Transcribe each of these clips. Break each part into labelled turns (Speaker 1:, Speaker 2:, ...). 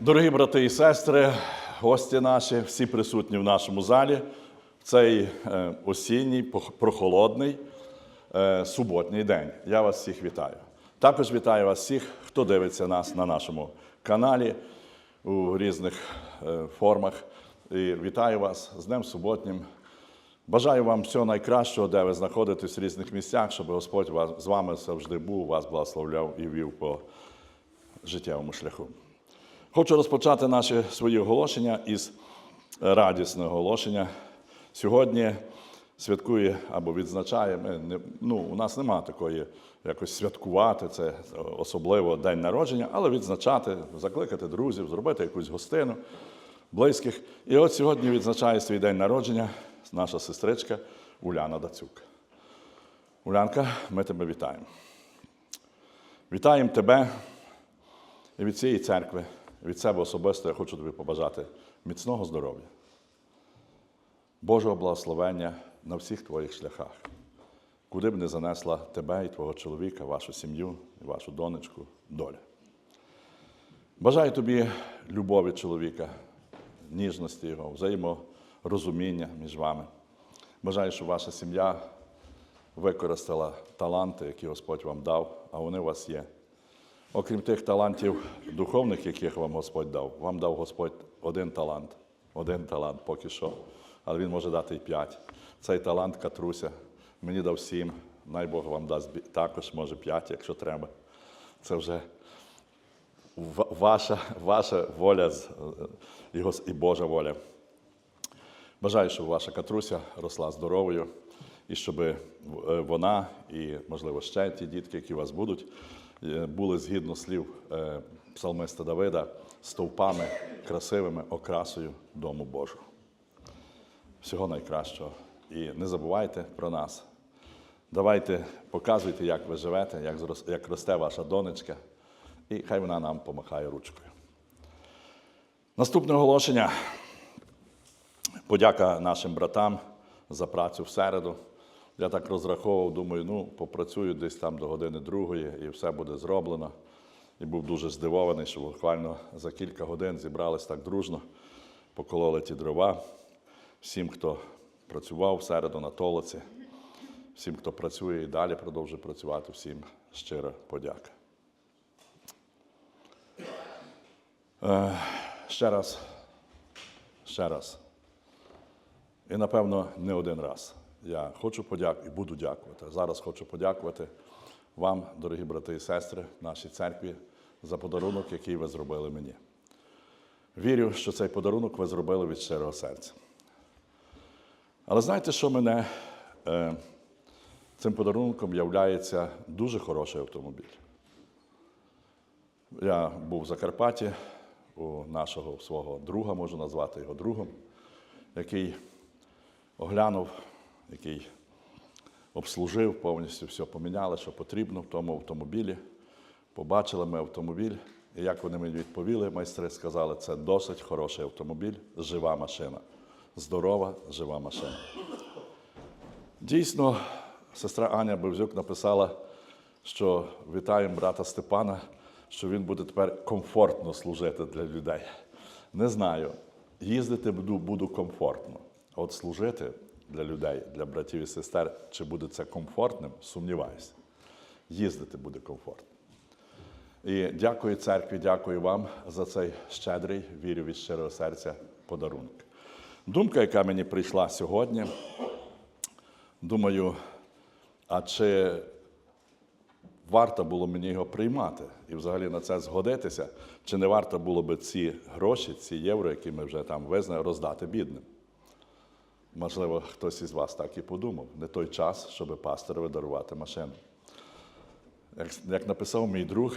Speaker 1: Дорогі брати і сестри, гості наші, всі присутні в нашому залі в цей е, осінній, прохолодний е, суботній день. Я вас всіх вітаю. Також вітаю вас всіх, хто дивиться нас на нашому каналі у різних е, формах. І вітаю вас з Днем суботнім. Бажаю вам всього найкращого, де ви знаходитесь в різних місцях, щоб Господь вас, з вами завжди був, вас благословляв і вів по життєвому шляху. Хочу розпочати наші свої оголошення із радісного оголошення. Сьогодні святкує або відзначає, ми не, ну, у нас немає такої якось святкувати, це особливо день народження, але відзначати, закликати друзів, зробити якусь гостину близьких. І от сьогодні відзначає свій день народження наша сестричка Уляна Дацюк. Улянка, ми тебе вітаємо. Вітаємо тебе і від цієї церкви, від себе особисто я хочу тобі побажати міцного здоров'я, Божого благословення на всіх твоїх шляхах, куди б не занесла тебе і твого чоловіка, вашу сім'ю і вашу донечку доля. Бажаю тобі любові чоловіка, ніжності його, взаєморозуміння між вами. Бажаю, щоб ваша сім'я використала таланти, які Господь вам дав, а вони у вас є. Окрім тих талантів духовних, яких вам Господь дав, вам дав Господь один талант, один талант поки що, але Він може дати і п'ять. Цей талант Катруся мені дав сім, най Бог вам дасть також, може, п'ять, якщо треба. Це вже ваша, ваша воля і Божа воля. Бажаю, щоб ваша Катруся росла здоровою, і щоб е, вона і, можливо, ще ті дітки, які у вас будуть, е, були згідно слів е, псалмиста Давида стовпами красивими окрасою дому Божого. Всього найкращого. І не забувайте про нас. Давайте показуйте, як ви живете, як, як росте ваша донечка, і хай вона нам помахає ручкою. Наступне оголошення. Подяка нашим братам за працю в середу. Я так розраховував, думаю, ну, попрацюю десь там до години другої і все буде зроблено. І був дуже здивований, що буквально за кілька годин зібрались так дружно, покололи ті дрова. Всім, хто працював в середу на толоці, всім, хто працює і далі продовжує працювати, всім щира подяка. Е, ще раз, ще раз. І, напевно, не один раз. Я хочу подякувати і буду дякувати. Зараз хочу подякувати вам, дорогі брати і сестри, нашій церкві, за подарунок, який ви зробили мені. Вірю, що цей подарунок ви зробили від щирого серця. Але знаєте, що мене е, цим подарунком являється дуже хороший автомобіль. Я був в Закарпатті у нашого свого друга, можу назвати його другом, який оглянув, який обслужив, повністю все поміняли, що потрібно в тому автомобілі. Побачили ми автомобіль, і як вони мені відповіли, майстри сказали, це досить хороший автомобіль, жива машина. Здорова, жива машина. Дійсно, сестра Аня Бевзюк написала, що вітаємо брата Степана, що він буде тепер комфортно служити для людей. Не знаю, їздити буду, комфортно. От служити для людей, для братів і сестер, чи буде це комфортним, сумніваюся. Їздити буде комфортно. І дякую церкві, дякую вам за цей щедрий, вірю від щирого серця подарунок. Думка, яка мені прийшла сьогодні, думаю, а чи варто було мені його приймати і взагалі на це згодитися, чи не варто було би ці гроші, ці євро, які ми вже там визнали, роздати бідним? Можливо, хтось із вас так і подумав. Не той час, щоб пасторові дарувати машину. Як, як написав мій друг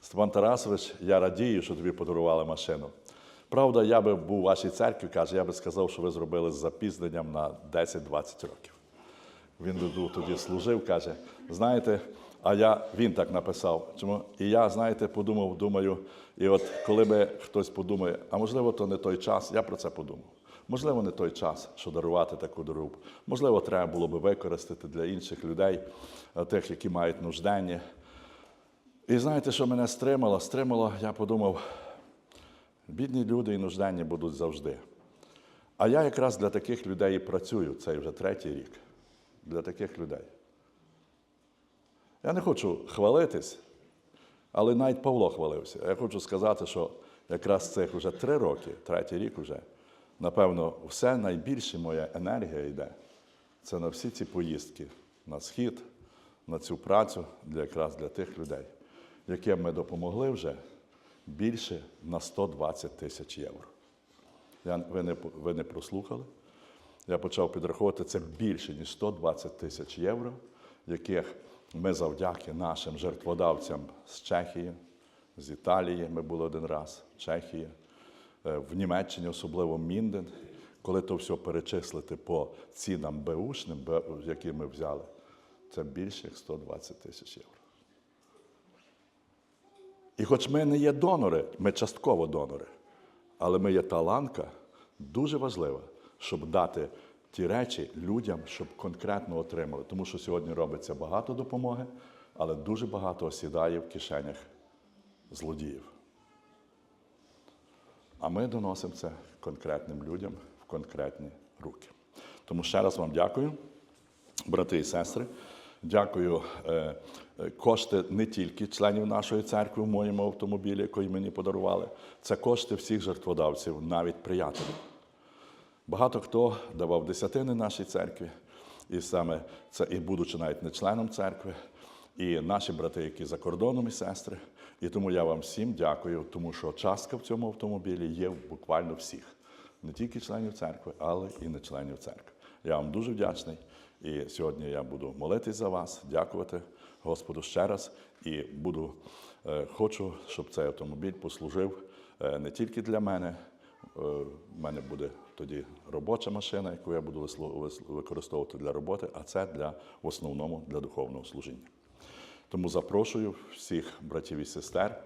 Speaker 1: Степан Тарасович, я радію, що тобі подарували машину. Правда, я би був у вашій церкві, каже, я би сказав, що ви зробили з запізненням на 10-20 років. Він тоді служив, каже, знаєте, а я він так написав. Чому? І я, знаєте, подумав, думаю, і от коли би хтось подумає, а можливо, то не той час, я про це подумав. Можливо, не той час, що дарувати таку дорогу. Можливо, треба було би використати для інших людей, е, тих, які мають нуждення. І знаєте, що мене стримало? Стримало, я подумав, Бідні люди і нужденні будуть завжди. А я якраз для таких людей і працюю цей вже третій рік. Для таких людей. Я не хочу хвалитись, але навіть Павло хвалився. Я хочу сказати, що якраз цих вже три роки, третій рік вже, напевно, все найбільше моя енергія йде. Це на всі ці поїздки на схід, на цю працю для якраз для тих людей, яким ми допомогли вже більше на 120 тисяч євро. Я, ви, не, ви не прослухали. Я почав підраховувати це більше, ніж 120 тисяч євро, яких ми завдяки нашим жертводавцям з Чехії, з Італії, ми були один раз, е, в Німеччині, особливо Мінден, коли то все перечислити по цінам беушним, бе- які ми взяли, це більше як 120 тисяч євро. І хоч ми не є донори, ми частково донори, але ми є таланка, дуже важлива, щоб дати ті речі людям, щоб конкретно отримали. Тому що сьогодні робиться багато допомоги, але дуже багато осідає в кишенях злодіїв. А ми доносимо це конкретним людям в конкретні руки. Тому ще раз вам дякую, брати і сестри. Дякую. Е, е, Кошти не тільки членів нашої церкви в моєму автомобілі, який мені подарували, це кошти всіх жертводавців, навіть приятелів. Багато хто давав десятини нашій церкві, і саме це, і будучи навіть не членом церкви, і наші брати, які за кордоном і сестри. І тому я вам всім дякую, тому що частка в цьому автомобілі є буквально всіх, не тільки членів церкви, але і не членів церкви. Я вам дуже вдячний. І сьогодні я буду молитись за вас, дякувати Господу ще раз. І буду, е, хочу, щоб цей автомобіль послужив е, не тільки для мене. У мене буде тоді робоча машина, яку я буду використовувати для роботи, а це для в основному для духовного служіння. Тому запрошую всіх братів і сестер.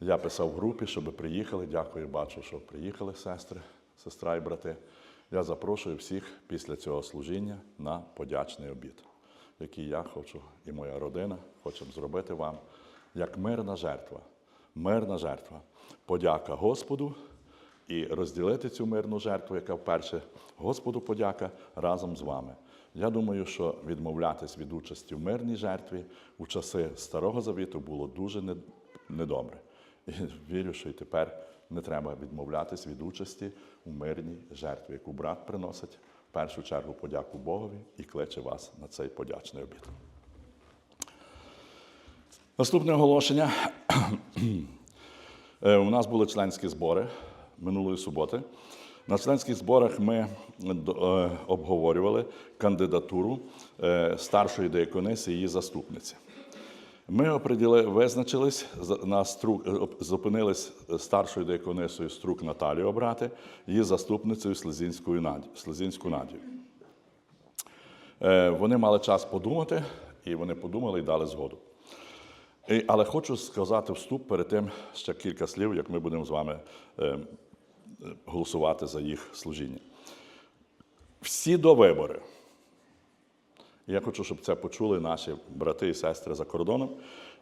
Speaker 1: Я писав в групі, щоб приїхали. Дякую, бачу, що приїхали сестри, сестра і брати. Я запрошую всіх після цього служіння на подячний обід, який я хочу і моя родина хочемо зробити вам як мирна жертва. Мирна жертва. Подяка Господу і розділити цю мирну жертву, яка вперше Господу подяка разом з вами. Я думаю, що відмовлятись від участі в мирній жертві у часи Старого Завіту було дуже недобре. І вірю, що і тепер не треба відмовлятись від участі у мирній жертві, яку брат приносить в першу чергу подяку Богові і кличе вас на цей подячний обід. Наступне оголошення. Е, У нас були членські збори минулої суботи. На членських зборах ми е, обговорювали кандидатуру е, старшої деякониси і її заступниці. Ми оприділи, визначились на струк, е, зупинились старшою деяконисою струк Наталію обрати, її заступницею Слезінською Наді, Слезінську Надію. Е, Вони мали час подумати, і вони подумали і дали згоду. Але хочу сказати вступ перед тим ще кілька слів, як ми будемо з вами е, е, голосувати за їх служіння. Всі до вибори. Я хочу, щоб це почули наші брати і сестри за кордоном.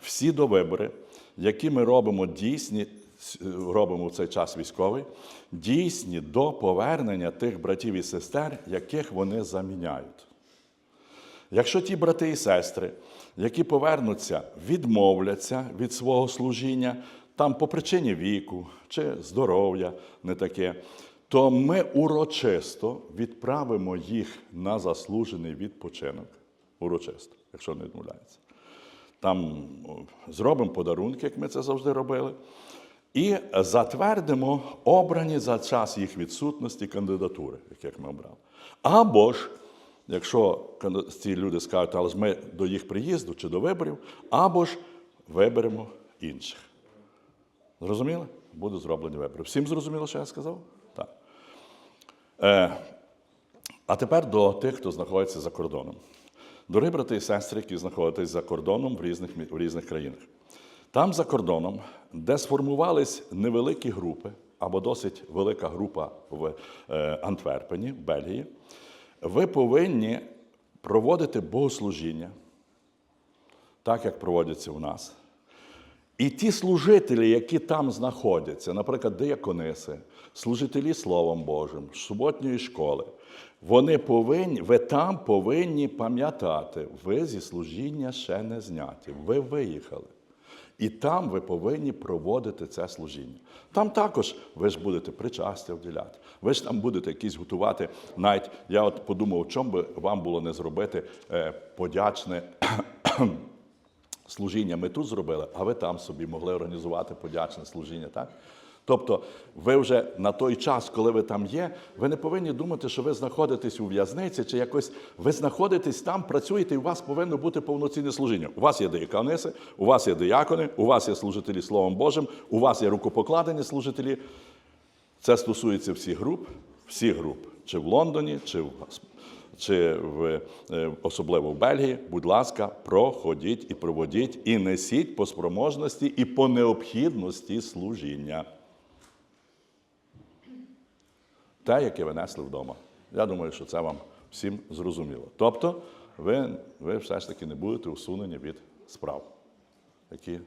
Speaker 1: Всі до вибори, які ми робимо дійсні, робимо в цей час військовий, дійсні до повернення тих братів і сестер, яких вони заміняють. Якщо ті брати і сестри, які повернуться, відмовляться від свого служіння, там по причині віку чи здоров'я не таке, то ми урочисто відправимо їх на заслужений відпочинок. Урочисто, якщо не відмовляються. Там зробимо подарунки, як ми це завжди робили, і затвердимо обрані за час їх відсутності кандидатури, яких ми обрали. Або ж, якщо ці люди скажуть, але ж ми до їх приїзду чи до виборів, або ж виберемо інших. Зрозуміли? Будуть зроблені вибори. Всім зрозуміло, що я сказав? Так. Е, а тепер до тих, хто знаходиться за кордоном. Дорогі брати і сестри, які знаходитесь за кордоном в різних, в різних країнах. Там за кордоном, де сформувались невеликі групи, або досить велика група в е, Антверпені, в Бельгії, ви повинні проводити богослужіння, так як проводяться у нас. І ті служителі, які там знаходяться, наприклад, диякониси, служителі Словом Божим, суботньої школи, вони повинні, ви там повинні пам'ятати, ви зі служіння ще не зняті, ви виїхали. І там ви повинні проводити це служіння. Там також ви ж будете причастя вділяти. Ви ж там будете якісь готувати. Навіть я от подумав, чому би вам було не зробити е, подячне служіння ми тут зробили, а ви там собі могли організувати подячне служіння, так? Тобто, ви вже на той час, коли ви там є, ви не повинні думати, що ви знаходитесь у в'язниці чи якось. Ви знаходитесь там, працюєте, і у вас повинно бути повноцінне служіння. У вас є диякониси, у вас є диякони, у вас є служителі Словом Божим, у вас є рукопокладені служителі. Це стосується всіх груп, всіх груп, чи в Лондоні, чи в чи в, е, особливо в Бельгії, будь ласка, проходіть і проводіть, і несіть по спроможності і по необхідності служіння. Те, яке ви несли вдома. Я думаю, що це вам всім зрозуміло. Тобто, ви, ви все ж таки не будете усунені від справ, які,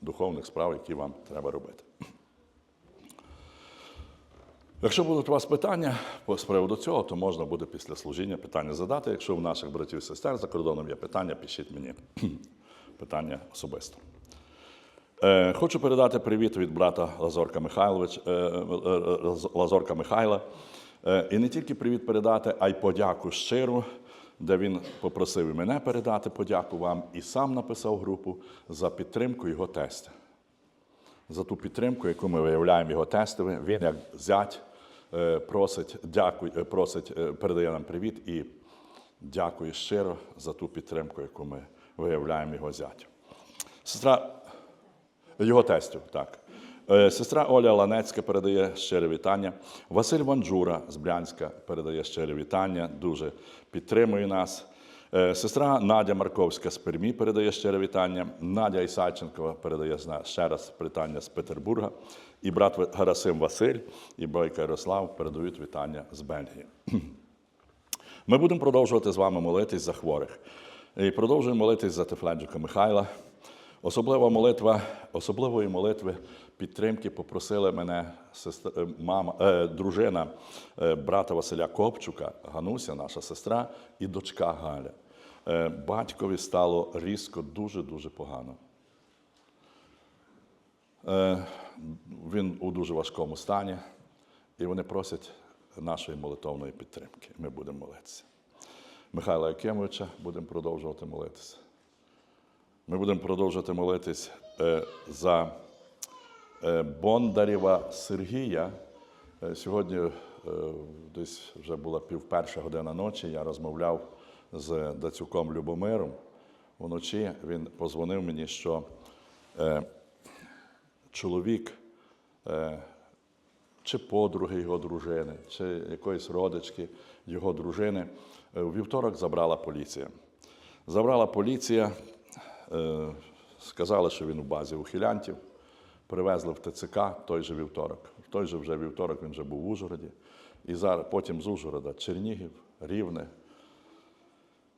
Speaker 1: духовних справ, які вам треба робити. Якщо будуть у вас питання з приводу цього, то можна буде після служіння питання задати. Якщо у наших братів і сестер за кордоном є питання, пишіть мені питання особисто. Е, хочу передати привіт від брата Лазорка Михайлович, е, е, е, Лазорка Михайла. Е, і не тільки привіт передати, а й подяку щиру, де він попросив і мене передати подяку вам, і сам написав групу за підтримку його тестя за ту підтримку, яку ми виявляємо його тестове. Він як зять е, просить, дякує, е, просить, е, передає нам привіт і дякує щиро за ту підтримку, яку ми виявляємо його зятю. Сестра його тестю, так. Сестра Оля Ланецька передає щире вітання. Василь Ванджура з Брянська передає щире вітання, дуже підтримує нас. Е, Сестра Надя Марковська з Пермі передає щире вітання. Надя Ісайченкова передає ще раз вітання з Петербурга. І брат Гарасим Василь і Бойка Ярослав передають вітання з Бельгії. Ми будемо продовжувати з вами молитись за хворих. І продовжуємо молитись за Тефленджика Михайла. Особлива молитва, особливої молитви підтримки попросили мене сестра, е, мама, е, дружина е, брата Василя Копчука, Гануся, наша сестра, і дочка Галя. Е, батькові стало різко дуже-дуже погано. Е, Він у дуже важкому стані, і вони просять нашої молитовної підтримки. Ми будемо молитися. Михайла Якимовича будемо продовжувати молитися. Ми будемо продовжувати молитись е, за е, Бондарєва Сергія. Е, Сьогодні десь вже була півперша година ночі. Я розмовляв з Дацюком Любомиром. Вночі він позвонив мені, що чоловік чи подруги його дружини, чи якоїсь родички його дружини у вівторок забрала поліція. Забрала поліція, сказали, що він у базі ухилянтів, привезли в ТЦК той же вівторок. В той же вже вівторок він вже був в Ужгороді. І зараз потім з Ужгорода Чернігів, Рівне.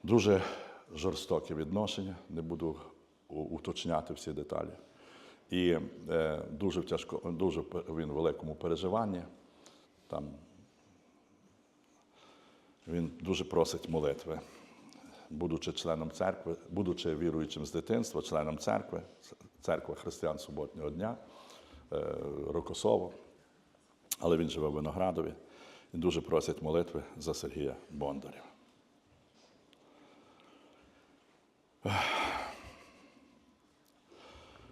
Speaker 1: Дуже жорстоке відношення, не буду уточняти всі деталі. І е, дуже, тяжко, дуже він в великому переживанні. Там він дуже просить молитви. Будучи членом церкви, будучи віруючим з дитинства, членом церкви, церква християн суботнього дня, е, Рокосово, але він живе в Виноградові і дуже просить молитви за Сергія Бондарєва.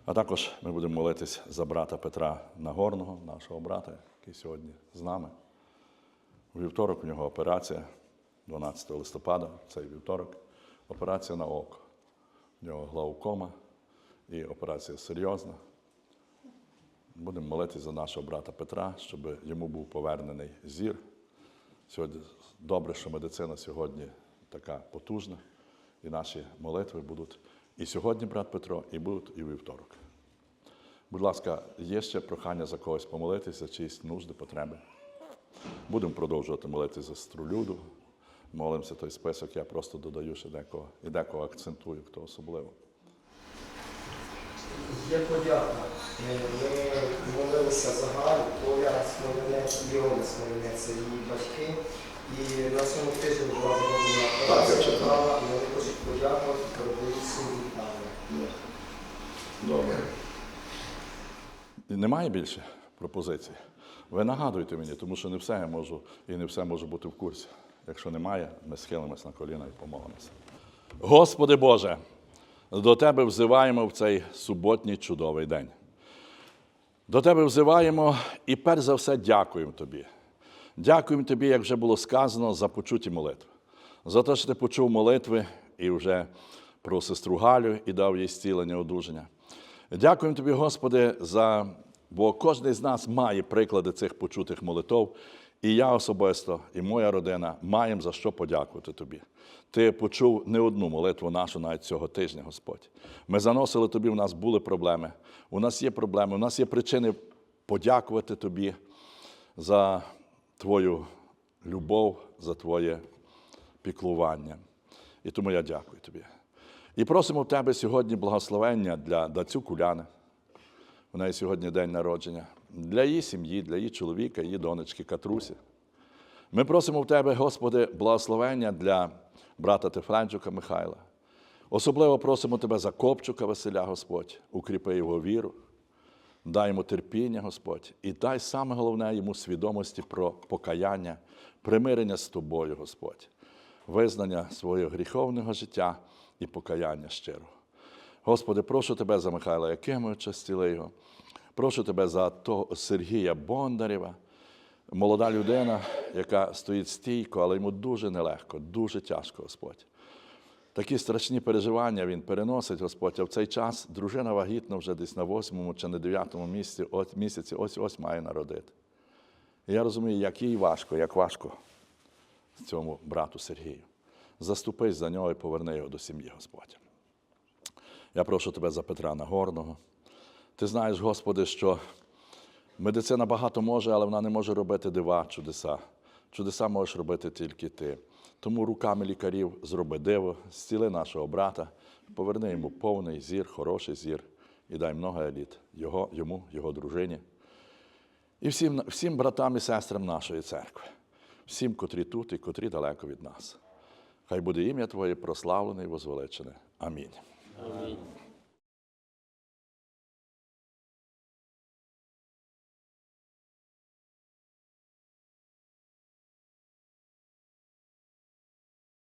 Speaker 1: А також ми будемо молитись за брата Петра Нагорного, нашого брата, який сьогодні з нами. У вівторок у нього операція 12 листопада, цей вівторок, операція на око. У нього глаукома і операція серйозна. Будемо молитися за нашого брата Петра, щоб йому був повернений зір. Сьогодні добре, що медицина сьогодні така потужна, і наші молитви будуть і сьогодні, брат Петро, і будуть і вівторок. Будь ласка, є ще прохання за когось помолитися, чиїсь нужди, потреби. Будемо продовжувати молитися за сестру Люду. Молимося той список, я просто додаю ще декого і декого акцентую, хто особливо.
Speaker 2: Є подяка. Е, Ми молилися за Галю, Оля Смолинець, Іона Смолинець, це її батьки. І на цьому тижні була зроблена операція, і вони хочуть подякувати, передають всім вітання.
Speaker 1: Добре. Немає більше пропозицій. Ви нагадуйте мені, тому що не все я можу і не все може бути в курсі. Якщо немає, ми схилимось на коліна і помолимося. Господи Боже, до Тебе взиваємо в цей суботній чудовий день. До Тебе взиваємо і перш за все дякуємо Тобі. Дякуємо Тобі, як вже було сказано, за почуті молитви. За те, що ти почув молитви і вже про сестру Галю і дав їй зцілення, одужання. Дякуємо Тобі, Господи, за бо кожен з нас має приклади цих почутих молитв, і я особисто, і моя родина маємо за що подякувати Тобі. Ти почув не одну молитву нашу навіть цього тижня, Господь. Ми заносили Тобі, у нас були проблеми. У нас є проблеми, у нас є причини подякувати Тобі за Твою любов, за Твоє піклування. І тому я дякую Тобі. І просимо в Тебе сьогодні благословення для Дацю Куляни. У неї сьогодні день народження, для її сім'ї, для її чоловіка, її донечки Катрусі. Ми просимо в Тебе, Господи, благословення для брата Тефранчука Михайла. Особливо просимо Тебе за Копчука Василя, Господь, укріпи його віру, дай йому терпіння, Господь, і дай саме головне йому свідомості про покаяння, примирення з Тобою, Господь, визнання свого гріховного життя і покаяння щирого. Господи, прошу Тебе за Михайла Якимовича, зціли його. Прошу Тебе за того Сергія Бондарєва, молода людина, яка стоїть стійко, але йому дуже нелегко, дуже тяжко, Господь. Такі страшні переживання він переносить, Господь, а в цей час дружина вагітна вже десь на восьмому чи на дев'ятому місяці, от, місяці ось ось має народити. І я розумію, як їй важко, як важко цьому брату Сергію. Заступись за нього і поверни його до сім'ї, Господь. Я прошу тебе за Петра Нагорного. Ти знаєш, Господи, що медицина багато може, але вона не може робити дива, чудеса. Чудеса можеш робити тільки ти. Тому руками лікарів зроби диво, зціли нашого брата, поверни йому повний зір, хороший зір і дай много еліт його, йому, його дружині. І всім, всім братам і сестрам нашої церкви, всім, котрі тут і котрі далеко від нас. Хай буде ім'я Твоє прославлене і возвеличене. Амінь.
Speaker 3: Амінь.